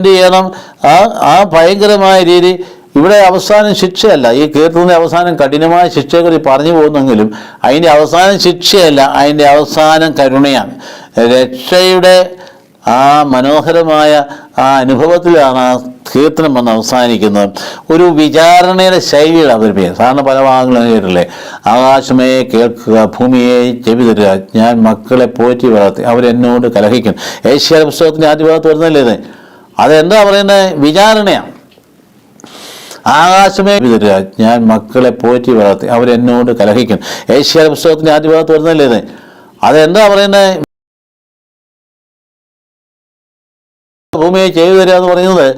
എന്ത് ചെയ്യണം ആ ആ ഭയങ്കരമായ രീതി ഇവിടെ അവസാനം ശിക്ഷയല്ല. ഈ കീർത്തനത്തിന്റെ അവസാനം കഠിനമായ ശിക്ഷയെക്കുറി പറഞ്ഞു പോകുന്നെങ്കിലും അതിന്റെ അവസാനം ശിക്ഷയല്ല അതിന്റെ അവസാനം കരുണയാണ്. രക്ഷയുടെ ആ മനോഹരമായ ആ അനുഭവത്തിലാണ് ആ കീർത്തനം വന്ന് അവസാനിക്കുന്നത്. ഒരു വിചാരണയുടെ ശൈലിയുടെ അവതരിപ്പിക്കുക. സാധാരണ പല ഭാഗങ്ങളും കേട്ടില്ലേ ആകാശമേ കേൾക്കുക ഭൂമിയെ ചെവി തരിക ഞാൻ മക്കളെ പോറ്റി വളർത്തി അവരെന്നോട് കലഹിക്കും. ഏഷ്യ പുസ്തകത്തിന്റെ ആദ്യ ഭാഗത്ത് വരുന്നല്ലേ അതെന്താ പറയുന്നത് വിചാരണയാണ്. ആകാശമേ ഞാൻ മക്കളെ പോറ്റി വളർത്തി അവരെന്നോട് കലഹിക്കും ഏഷ്യ പുസ്തകത്തിന്റെ ആദ്യ ഭാഗത്ത് വരുന്നല്ലേ അതെന്താ പറയുന്നത് ഭൂമിയെ ചെയ്തു തരിക എന്ന് പറയുന്നത്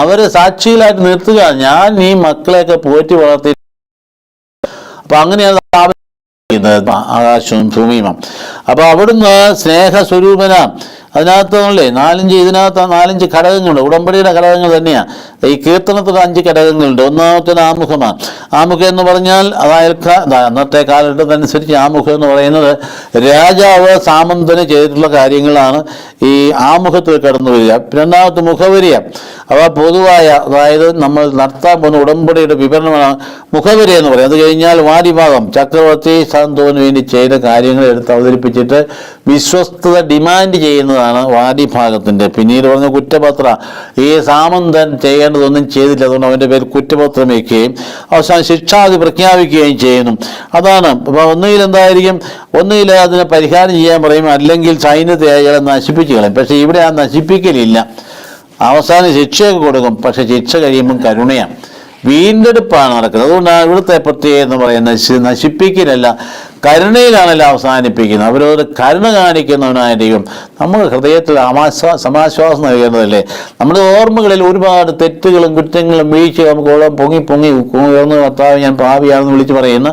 അവരെ സാക്ഷിയിലായിട്ട് നിർത്തുക. ഞാൻ ഈ മക്കളെയൊക്കെ പോറ്റി വളർത്തി. അപ്പൊ അങ്ങനെയാണ് ആകാശവും ഭൂമിയുമാണ്. അപ്പൊ അവിടുന്ന് സ്നേഹസ്വരൂപന അതിനകത്തല്ലേ നാലഞ്ച് ഇതിനകത്ത് നാലഞ്ച് ഘടകങ്ങളുണ്ട്. ഉടമ്പടിയുടെ ഘടകങ്ങൾ തന്നെയാണ് ഈ കീർത്തനത്തിൽ അഞ്ച് ഘടകങ്ങളുണ്ട്. ഒന്നാമത്തേത് ആമുഖമാണ്. ആമുഖം എന്ന് പറഞ്ഞാൽ അതായത് അന്നത്തെ കാലഘട്ടത്തിനനുസരിച്ച് ആമുഖം എന്ന് പറയുന്നത് രാജാവ് സാമന്തന് ചെയ്തിട്ടുള്ള കാര്യങ്ങളാണ് ഈ ആമുഖത്തിൽ കടന്നു വരിക. രണ്ടാമത്തെ മുഖവരിയ. അവ പൊതുവായ അതായത് നമ്മൾ നടത്താൻ പോകുന്ന ഉടമ്പടിയുടെ വിവരണമാണ് മുഖവരി എന്ന് പറയും അത് കഴിഞ്ഞാൽ വാരിഭാഗം ചക്രവർത്തി സന്തോന് വേണ്ടി ചെയ്ത കാര്യങ്ങൾ എടുത്ത് അവതരിപ്പിച്ചിട്ട് വിശ്വസ്തത ഡിമാൻഡ് ചെയ്യുന്നതാണ് വാരിഭാഗത്തിന്റെ പിന്നീട് പറഞ്ഞ കുറ്റപത്ര ഈ സാമന്തൻ ചെയ്യേണ്ടതൊന്നും ചെയ്തില്ല. അതുകൊണ്ട് അവന്റെ പേര് കുറ്റപത്രം വയ്ക്കുകയും അവസാനം ശിക്ഷാതി പ്രഖ്യാപിക്കുകയും ചെയ്യുന്നു. അതാണ്. അപ്പോൾ ഒന്നുകിൽ എന്തായിരിക്കും? ഒന്നുകിൽ അതിനെ പരിഹാരം ചെയ്യാൻ പറയും അല്ലെങ്കിൽ സൈന്യത്തെ അയാളെ നശിപ്പിച്ചു കളയും. പക്ഷേ ഇവിടെ ആ നശിപ്പിക്കലില്ല. അവസാനം ശിക്ഷയൊക്കെ കൊടുക്കും. പക്ഷെ ശിക്ഷ കഴിയുമ്പം കരുണയാണ്. വീണ്ടെടുപ്പാണ് നടക്കുന്നത്. അതുകൊണ്ടാണ് ഇവിടുത്തെ പ്രത്യേകത എന്ന് പറയുന്നത് നശിപ്പിക്കലല്ല കരുണയിലാണല്ലോ അവസാനിപ്പിക്കുന്നത്. അവരോട് കരുണ കാണിക്കുന്നവനായിരിക്കും. നമ്മൾ ഹൃദയത്തിൽ അമാശ്വാ സമാശ്വാസം നൽകേണ്ടതല്ലേ? നമ്മുടെ ഓർമ്മകളിൽ ഒരുപാട് തെറ്റുകളും കുറ്റങ്ങളും വീഴ്ച നമുക്ക് ഓളം പൊങ്ങി പൊങ്ങി ഉയർന്നു കർത്താവ് ഞാൻ പാവിയാണെന്ന് വിളിച്ച് പറയുന്ന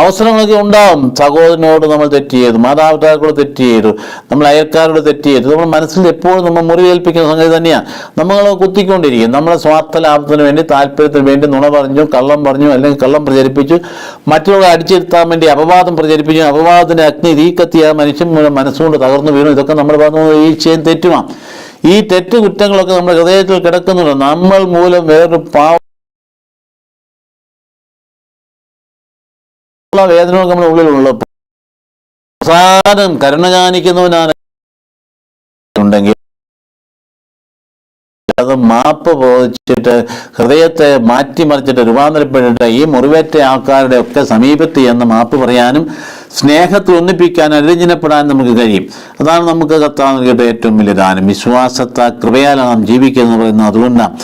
അവസരങ്ങളൊക്കെ ഉണ്ടാവും. സഹോദരനോട് നമ്മൾ തെറ്റ് ചെയ്തു മാതാപിതാക്കളോട് തെറ്റ് ചെയ്തു നമ്മൾ അയൽക്കാരോട് തെറ്റ് ചെയ്തു നമ്മൾ മനസ്സിൽ എപ്പോഴും നമ്മൾ മുറിവേൽപ്പിക്കുന്ന സംഗതി തന്നെയാണ് നമ്മൾ കുത്തിക്കൊണ്ടിരിക്കും. നമ്മളെ സ്വാർത്ഥ ലാഭത്തിന് വേണ്ടി താല്പര്യത്തിന് വേണ്ടി നുണ പറഞ്ഞു കള്ളം പറഞ്ഞു അല്ലെങ്കിൽ കള്ളം പ്രചരിപ്പിച്ചു മറ്റുള്ളവരെ അടിച്ചിരുത്താൻ വേണ്ടി അപവാദം പ്രചരിപ്പിച്ചു അപവാദത്തിന് അഗ്നി തീ മനുഷ്യൻ മനസ്സുകൊണ്ട് തകർന്നു വീണു. ഇതൊക്കെ നമ്മൾ പറഞ്ഞു ഈ ചെയ്യാൻ തെറ്റുമാണ് ഈ തെറ്റ് കുറ്റങ്ങളൊക്കെ നമ്മുടെ ഹൃദയത്തിൽ കിടക്കുന്നുണ്ട്. നമ്മൾ മൂലം വേറൊരു പാവ ഉള്ള വേദനകൾ നമ്മുടെ ഉള്ളിലുള്ളപ്പോൾ അവസാനം കരുണ കാണിക്കുന്നവനാണ്. ഉണ്ടെങ്കിൽ അത് മാപ്പ് ബോധിച്ചിട്ട് ഹൃദയത്തെ മാറ്റിമറിച്ചിട്ട് രൂപാന്തരപ്പെട്ടിട്ട് ഈ മുറിവേറ്റ ആൾക്കാരുടെ ഒക്കെ സമീപത്ത് എന്ന് മാപ്പ് പറയാനും സ്നേഹത്തിൽ ഒന്നിപ്പിക്കാൻ അനുരഞ്ജനപ്പെടാനും നമുക്ക് കഴിയും. അതാണ് നമുക്ക് കർത്താവ് ഏറ്റവും വലിയ ദാനം. വിശ്വാസത്താൽ കൃപയാലാണ് നാം ജീവിക്കുന്നത് പറയുന്നത്. അതുകൊണ്ടാണ്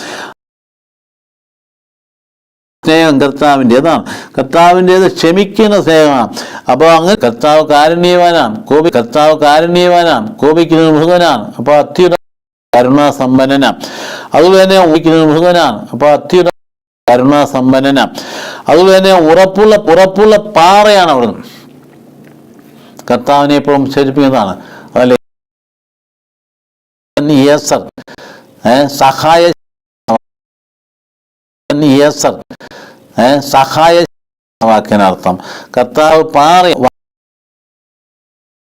സ്നേഹം കർത്താവിന്റെതാണ്. കർത്താവിന്റേത് ക്ഷമിക്കുന്ന സ്നേഹമാണ്. അപ്പോൾ അങ്ങനെ കർത്താവ് കാരുണ്യവാനാണ്. കോപി കർത്താവ് കാരുണ്യവാനാണ്. കോപിക്കുന്ന മുഖനാണ് അപ്പോൾ അത്യുത കരുണാസമ്പന്നനാണ്. അതുപോലെ തന്നെ ഊഹിക്കുന്ന മുഖനാണ് അപ്പോൾ അത്യുത കരുണാസമ്പന്നനാണ്. അതുപോലെ ഉറപ്പുള്ള ഉറപ്പുള്ള പാറയാണ് അവിടുന്ന്. കർത്താവിനെ എപ്പോഴും ശരിപ്പിക്കുന്നതാണ് അതല്ലേ സഹായ യേസർ സഹായ വാക്കിനർത്ഥം കർത്താവ് പാറി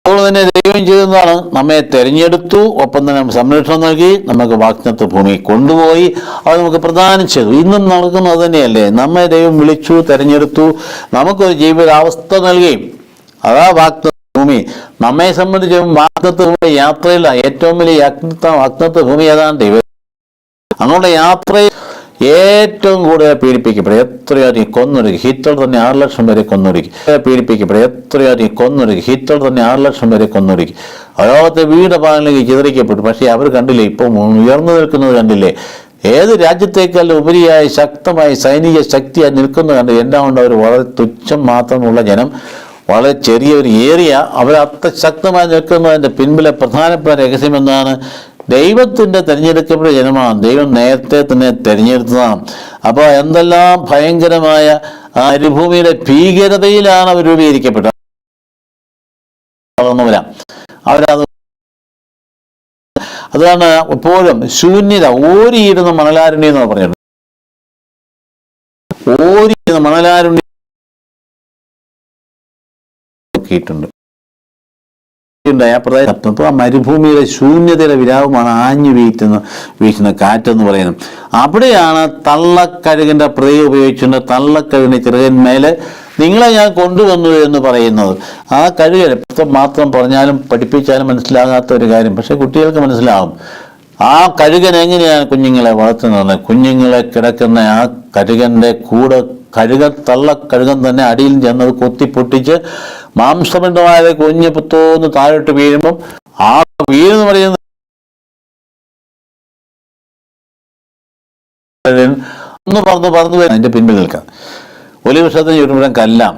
തന്നെ ദൈവം ചെയ്തതാണ് നമ്മെ തെരഞ്ഞെടുത്തു ഒപ്പം തന്നെ സംരക്ഷണം നൽകി നമുക്ക് വാഗ്നത്ത് ഭൂമി കൊണ്ടുപോയി അത് നമുക്ക് പ്രദാനം ചെയ്തു. ഇന്നും നടക്കുന്നത് തന്നെയല്ലേ? നമ്മെ ദൈവം വിളിച്ചു തെരഞ്ഞെടുത്തു നമുക്കൊരു ജീവിതാവസ്ഥ നൽകി. അതാ വാഗ്ദ ഭൂമി. നമ്മെ സംബന്ധിച്ച് വാഗ്ദത്ത് ഭൂമി യാത്രയില്ല. ഏറ്റവും വലിയ യാത്ര വാഗ്നത്ത് ഭൂമി ഏതാണ് ദൈവം അങ്ങോട്ട് യാത്രയിൽ ഏറ്റവും കൂടുതൽ പീഡിപ്പിക്കപ്പെടും. എത്രയധികം കൊന്നൊരുക്കി? ഹിറ്റർ തന്നെ ആറ് ലക്ഷം വരെ കൊന്നൊരുക്കി. പീഡിപ്പിക്കപ്പെടും? എത്രയധികം കൊന്നൊരുക്കി? ഹിറ്റർ തന്നെ ആറ് ലക്ഷം വരെ കൊന്നൊരുക്കി. ലോകത്തെ വീട് ഭാഗങ്ങളിലേക്ക് ചിതറിക്കപ്പെട്ടു. പക്ഷേ അവർ കണ്ടില്ലേ? ഇപ്പം ഉയർന്നു നിൽക്കുന്നത് കണ്ടില്ലേ? ഏത് രാജ്യത്തേക്കാൾ ഉപരിയായി ശക്തമായി സൈനിക ശക്തിയായി നിൽക്കുന്നത് കണ്ട് എന്താണ്ട് അവർ വളരെ തുച്ഛം മാത്രമുള്ള ജനം. വളരെ ചെറിയ ഒരു ഏരിയ. അവർ അത്ര ശക്തമായി നിൽക്കുന്നതിന്റെ പിൻപിലെ പ്രധാനപ്പെട്ട രഹസ്യം എന്താണ്? ദൈവത്തിന്റെ തിരഞ്ഞെടുക്കപ്പെട്ട ജനമാണ്. ദൈവം നേരത്തെ തന്നെ തിരഞ്ഞെടുത്തതാണ്. അപ്പോൾ എന്തെല്ലാം ഭയങ്കരമായ മരുഭൂമിയുടെ ഭീകരതയിലാണ് അവർ രൂപീകരിക്കപ്പെട്ടത്. അവരത് അതാണ് എപ്പോഴും ശൂന്യത. ഓരിയിരുന്ന മണലാരുണ്യം എന്ന് പറഞ്ഞത് ഓരിയിരുന്ന മണലാരുണ്യം നോക്കിയിട്ടുണ്ട്. ഉണ്ടായി. ആ പ്രദേശം അപ്പോൾ ആ മരുഭൂമിയുടെ ശൂന്യതയുടെ വിരാവുമാണ് ആഞ്ഞു വീറ്റുന്ന വീശുന്ന കാറ്റെന്ന് പറയുന്നത്. അവിടെയാണ് തള്ളക്കഴുകിന്റെ പ്രതി ഉപയോഗിച്ചുകൊണ്ട് തള്ളക്കഴുകിന്റെ ചെറുകന്മേലെ നിങ്ങളെ ഞാൻ കൊണ്ടുവന്നു എന്ന് പറയുന്നത്. ആ കഴുകൻ പുസ്തകം മാത്രം പറഞ്ഞാലും പഠിപ്പിച്ചാലും മനസ്സിലാകാത്ത ഒരു കാര്യം. പക്ഷേ കുട്ടികൾക്ക് മനസ്സിലാവും. ആ കഴുകൻ എങ്ങനെയാണ് കുഞ്ഞുങ്ങളെ വളർത്തുന്നത്? കുഞ്ഞുങ്ങളെ കിടക്കുന്ന ആ കഴുകന്റെ കൂടെ കഴുക തള്ള കഴുകൻ തന്നെ അടിയിൽ ചെന്നത് കൊത്തി പൊട്ടിച്ച് മാംസപിണ്ഡമായ കുഞ്ഞ് പുത്തോന്ന് താഴോട്ട് വീഴുമ്പം ആ വീഴെന്ന് പറയുന്ന ഒന്ന് പറന്ന് പറന്ന് വരും. പിന്നിൽ നിൽക്കാം. ഒലിവ് വൃക്ഷത്തിന് ചുറ്റുമുഴുവൻ കല്ലാം.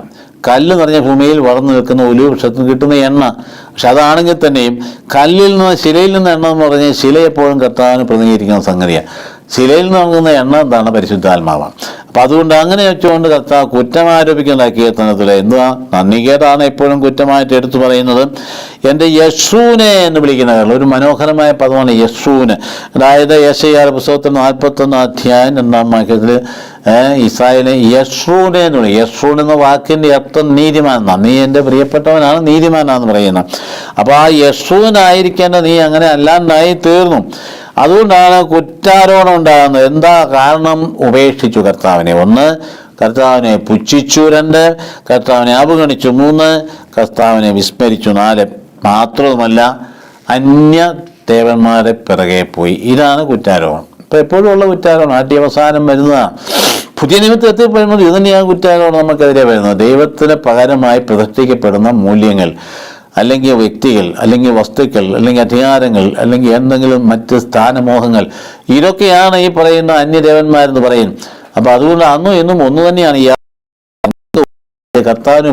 കല്ല് നിറഞ്ഞ ഭൂമിയിൽ വളർന്നു നിൽക്കുന്ന ഒലിവ് വൃക്ഷത്തിന് കിട്ടുന്ന എണ്ണ. പക്ഷെ അതാണെങ്കിൽ തന്നെയും കല്ലിൽ നിന്ന് ശിലയിൽ നിന്ന് എണ്ണ എന്ന് പറഞ്ഞാൽ ശില എപ്പോഴും കർത്താവിന് പ്രതിനിധീകരിക്കുന്ന സംഗതിയാണ്. ശിലയിൽ നിന്ന് നൽകുന്ന എണ്ണ എന്താണ്? പരിശുദ്ധാത്മാവാണ്. അപ്പം അതുകൊണ്ട് അങ്ങനെ വെച്ചുകൊണ്ട് കർത്താവ് കുറ്റം ആരോപിക്കേണ്ട കീർത്തനത്തിൽ എന്തുവാ? നന്ദികേടാണ് എപ്പോഴും കുറ്റമായിട്ട് എടുത്തു പറയുന്നത്. എന്റെ യശൂനെ എന്ന് വിളിക്കുന്ന ഒരു മനോഹരമായ പദമാണ് യശൂന് അതായത് യശയാർ പുസ്തകത്തിൽ നാൽപ്പത്തൊന്ന് അധ്യായം രണ്ടാം വാക്യത്തിൽ ഇസ്രായേലിനെ യശൂനെ എന്ന് പറയും യശൂൻ എന്ന വാക്കിന്റെ അർത്ഥം നീതിമാൻ. നന്ദി എന്റെ പ്രിയപ്പെട്ടവനാണ് നീതിമാനാന്ന് പറയുന്നത്. അപ്പോൾ ആ യശൂനായിരിക്കേണ്ട നീ അങ്ങനെ അല്ലാണ്ടായി തീർന്നു. അതുകൊണ്ടാണ് കുറ്റാരോപണം ഉണ്ടാകുന്നത്. എന്താ കാരണം? ഉപേക്ഷിച്ചു കർത്താവിനെ. ഒന്ന് കർത്താവിനെ പുച്ഛിച്ചു. രണ്ട് കർത്താവിനെ അവഗണിച്ചു. മൂന്ന് കർത്താവിനെ വിസ്മരിച്ചു. നാല് മാത്രവുമല്ല അന്യ ദേവന്മാരെ പിറകെ പോയി. ഇതാണ് കുറ്റാരോപണം. ഇപ്പം എപ്പോഴും ഉള്ള കുറ്റാരോപണം. ആദ്യ അവസാനം വരുന്നതാണ് പുതിയ നിമിത്തം എത്തിപ്പെടുന്നത് ഇത് തന്നെയാണ് കുറ്റാരോപണം നമുക്കെതിരെ വരുന്നത്. ദൈവത്തിന് പകരമായി പ്രതിഷ്ഠിക്കപ്പെടുന്ന മൂല്യങ്ങൾ. അല്ലെങ്കിൽ വ്യക്തികൾ അല്ലെങ്കിൽ വസ്തുക്കൾ അല്ലെങ്കിൽ അധികാരങ്ങൾ അല്ലെങ്കിൽ എന്തെങ്കിലും മറ്റ് സ്ഥാനമോഹങ്ങൾ. ഇതൊക്കെയാണ് ഈ പറയുന്ന അന്യദേവന്മാരെന്ന് പറയും. അപ്പൊ അതുകൊണ്ട് അന്നും ഇന്നും ഒന്ന് തന്നെയാണ് ഈ കർത്താവിന്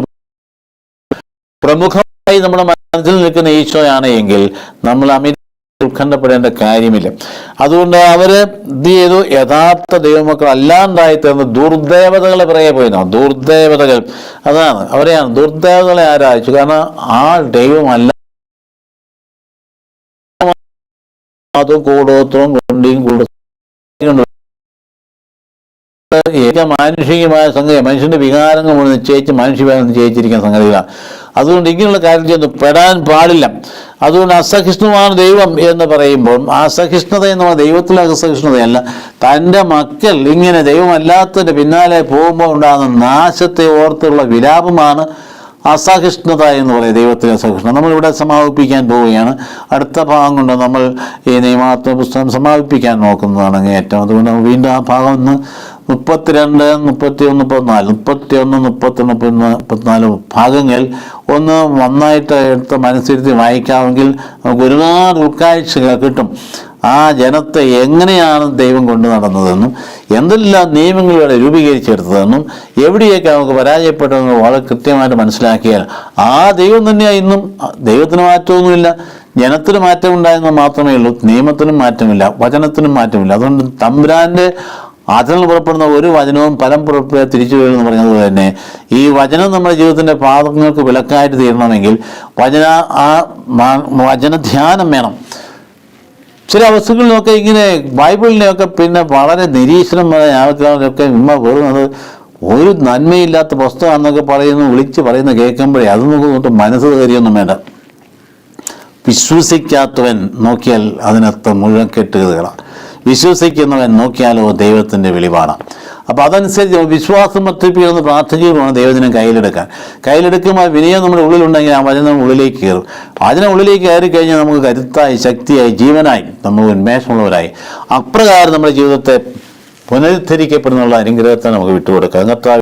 പ്രമുഖമായി നമ്മുടെ മനസ്സിൽ നിൽക്കുന്ന ഈശോയാണ് എങ്കിൽ നമ്മൾ അമിത ഉത്കണ്ഠപ്പെടേണ്ട കാര്യമില്ല. അതുകൊണ്ട് അവർ ഇത് ചെയ്തു? യഥാർത്ഥ ദൈവമക്കൾ അല്ലാണ്ടായി തീർന്ന ദുർദേവതകളെ പിറകെ പോയിരുന്നു ദുർദേവതകൾ അതാണ് അവരെയാണ്. ദുർദേവതകളെ ആരാധിച്ചു? കാരണം ആ ദൈവമല്ല. അതും കൂടോത്രവും കൊണ്ടിയും കൂടും ഏക മാനുഷികമായ സംഗതി മനുഷ്യന്റെ വികാരങ്ങൾ മുഴുവൻ നിശ്ചയിച്ച് മനുഷ്യവികാരം നിശ്ചയിച്ചിരിക്കുന്ന സംഗതികളാണ് അതുകൊണ്ട് ഇങ്ങനെയുള്ള കാര്യത്തിൽ ഒന്നും പെടാൻ പാടില്ല. അതുകൊണ്ട് അസഹിഷ്ണുവാണ് ദൈവം എന്ന് പറയുമ്പോൾ അസഹിഷ്ണുത എന്ന് പറഞ്ഞാൽ ദൈവത്തിലെ അസഹിഷ്ണുതയല്ല. തന്റെ മക്കൾ ഇങ്ങനെ ദൈവമല്ലാത്തതിന്റെ പിന്നാലെ പോകുമ്പോൾ ഉണ്ടാകുന്ന നാശത്തെ ഓർത്തുള്ള വിലാപമാണ് അസഹിഷ്ണുത എന്ന് പറയും ദൈവത്തിലെ അസഹിഷ്ണുത. നമ്മളിവിടെ സമാപിപ്പിക്കാൻ പോവുകയാണ്. അടുത്ത ഭാഗം കൊണ്ട് നമ്മൾ ഈ നിയമാത്മ പുസ്തകം സമാപിപ്പിക്കാൻ നോക്കുന്നതാണ് ഏറ്റവും അതുകൊണ്ട് വീണ്ടും ആ ഭാഗം ഒന്ന് മുപ്പത്തിരണ്ട് മുപ്പത്തി ഒന്ന് മുപ്പത്തിനാല്. മുപ്പത്തി ഒന്ന് മുപ്പത്തി മുപ്പത്തി മുപ്പത്തിനാല് ഭാഗങ്ങൾ ഒന്ന് നന്നായിട്ട് എടുത്ത് മനസ്സിരുത്തി വായിക്കാമെങ്കിൽ നമുക്ക് ഒരുപാട് ഉൾക്കാഴ്ചകൾ കിട്ടും. ആ ജനത്തെ എങ്ങനെയാണ് ദൈവം കൊണ്ടു നടന്നതെന്നും എന്തെല്ലാം നിയമങ്ങളിലൂടെ രൂപീകരിച്ചെടുത്തതെന്നും എവിടെയൊക്കെ നമുക്ക് പരാജയപ്പെട്ടതെന്ന് വളരെ കൃത്യമായിട്ട് മനസ്സിലാക്കിയാൽ ആ ദൈവം തന്നെയാണ് ഇന്നും. ദൈവത്തിന് മാറ്റമൊന്നുമില്ല. ജനത്തിന് മാറ്റം ഉണ്ടായെന്ന് മാത്രമേ ഉള്ളൂ. നിയമത്തിനും മാറ്റമില്ല. വചനത്തിനും മാറ്റമില്ല. അതുകൊണ്ട് തമ്പുരാന്റെ അതിൽ നിന്ന് പുറപ്പെടുന്ന ഒരു വചനവും ഫലം പുറപ്പെടുക തിരിച്ചു വരുമെന്ന് പറയുന്നത് തന്നെ ഈ വചനം നമ്മുടെ ജീവിതത്തിന്റെ പാദങ്ങൾക്ക് വിലക്കായിട്ട് തീരണമെങ്കിൽ വചന ആ വചന ധ്യാനം വേണം. ചില അവസ്ഥകളിലൊക്കെ ഇങ്ങനെ ബൈബിളിനെയൊക്കെ പിന്നെ വളരെ നിരീക്ഷണം ആൾക്കാരൊക്കെ ഇമ്മ വെറും അത് ഒരു നന്മയില്ലാത്ത പുസ്തകമാണെന്നൊക്കെ പറയുന്നു വിളിച്ച് പറയുന്ന കേൾക്കുമ്പോഴേ അതൊന്നും കൊണ്ട് മനസ്സ് കയറിയൊന്നും വേണ്ട. വിശ്വസിക്കാത്തവൻ നോക്കിയാൽ അതിനർത്ഥം മുഴുവൻ കെട്ടുകഥകളാണ്. വിശ്വസിക്കുന്നവൻ നോക്കിയാലോ ദൈവത്തിന്റെ വെളിപാടാണ് അപ്പോൾ അതനുസരിച്ച് വിശ്വാസം വർദ്ധിപ്പിക്കുന്ന പ്രാർത്ഥനയോടുമാണ് ദൈവത്തിനും കയ്യിലെടുക്കാൻ. കയ്യിലെടുക്കുമ്പോൾ വിനയം നമ്മുടെ ഉള്ളിലുണ്ടെങ്കിൽ ആ വചനം ഉള്ളിലേക്ക് കയറും. വചനം ഉള്ളിലേക്ക് കയറി കഴിഞ്ഞാൽ നമുക്ക് കരുത്തായി ശക്തിയായി ജീവനായി നമ്മൾ ഉന്മേഷമുള്ളവരായി. അപ്രകാരം നമ്മുടെ ജീവിതത്തെ പുനരുദ്ധരിക്കപ്പെടുന്നുള്ള അനുഗ്രഹത്തെ നമുക്ക് വിട്ടുകൊടുക്കാം. കർത്താവ്